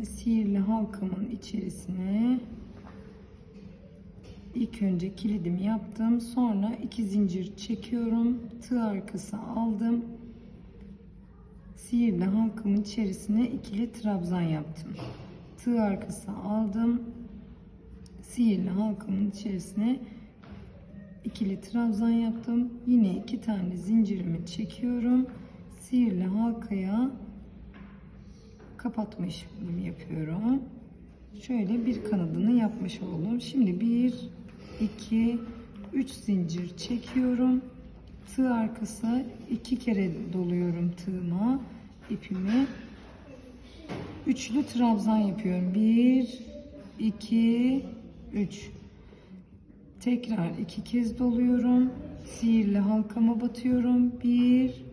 ve sihirli halkamın içerisine ilk önce kilidimi yaptım. Sonra iki zincir çekiyorum. Tığ arkası aldım. Sihirli halkamın içerisine ikili trabzan yaptım. Tığ arkası aldım. Sihirli halkamın içerisine ikili trabzan yaptım. Yine iki tane zincirimi çekiyorum. Sihirli halkaya kapatma işlemi yapıyorum. Şöyle bir kanadını yapmış oldum. Şimdi bir, iki, üç zincir çekiyorum. Tığ arkası iki kere doluyorum tığıma, ipimi. Üçlü trabzan yapıyorum. Bir, iki, üç. Tekrar iki kez doluyorum. Sihirli halkama batıyorum. Bir,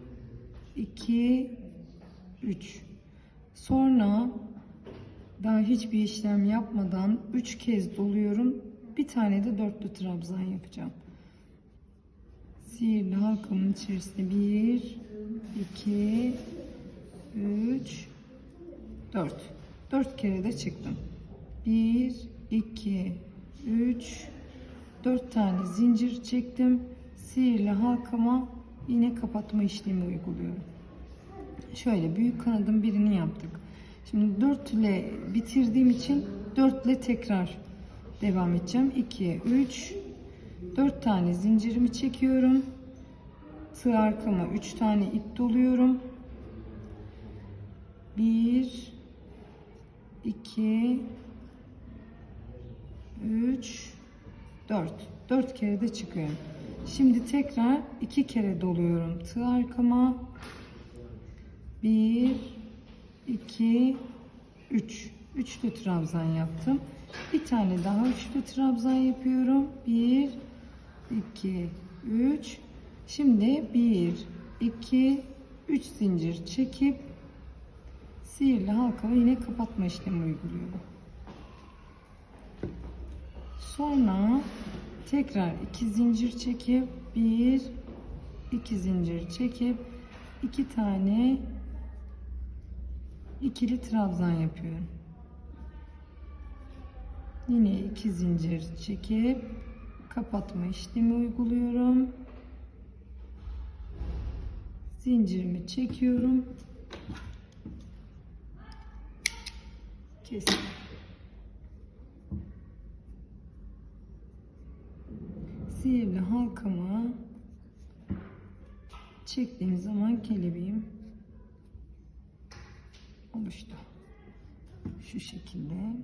iki, üç. Sonra daha hiçbir işlem yapmadan üç kez doluyorum. Bir tane de dörtlü trabzan yapacağım. Sihirli halkamın içerisinde bir, iki, üç, dört. Dört kere de çıktım. Bir, iki, üç, dört tane zincir çektim. Sihirli halkama yine kapatma işlemi uyguluyorum. Şöyle büyük kanadın birini yaptık. Şimdi 4 ile bitirdiğim için 4 ile tekrar devam edeceğim. 2, 3, 4 tane zincirimi çekiyorum. Tığ arkama 3 tane ip doluyorum. 1, 2, 3, 4. 4 kere de çıkıyorum. Şimdi tekrar 2 kere doluyorum tığ arkama. 1, 2, 3. Üçlü trabzan yaptım. Bir tane daha üçlü trabzan yapıyorum. 1, 2, 3. Şimdi 1, 2, 3 zincir çekip sihirli halkamı yine kapatma işlemi uyguluyorum. Sonra tekrar 2 zincir çekip 1, 2 zincir çekip 2 tane ikili trabzan yapıyorum. Yine iki zincir çekip kapatma işlemi uyguluyorum. Zincirimi çekiyorum. Kestim. Sihirli halkamı çektiğim zaman kelebeğim oluştu. Şu şekilde.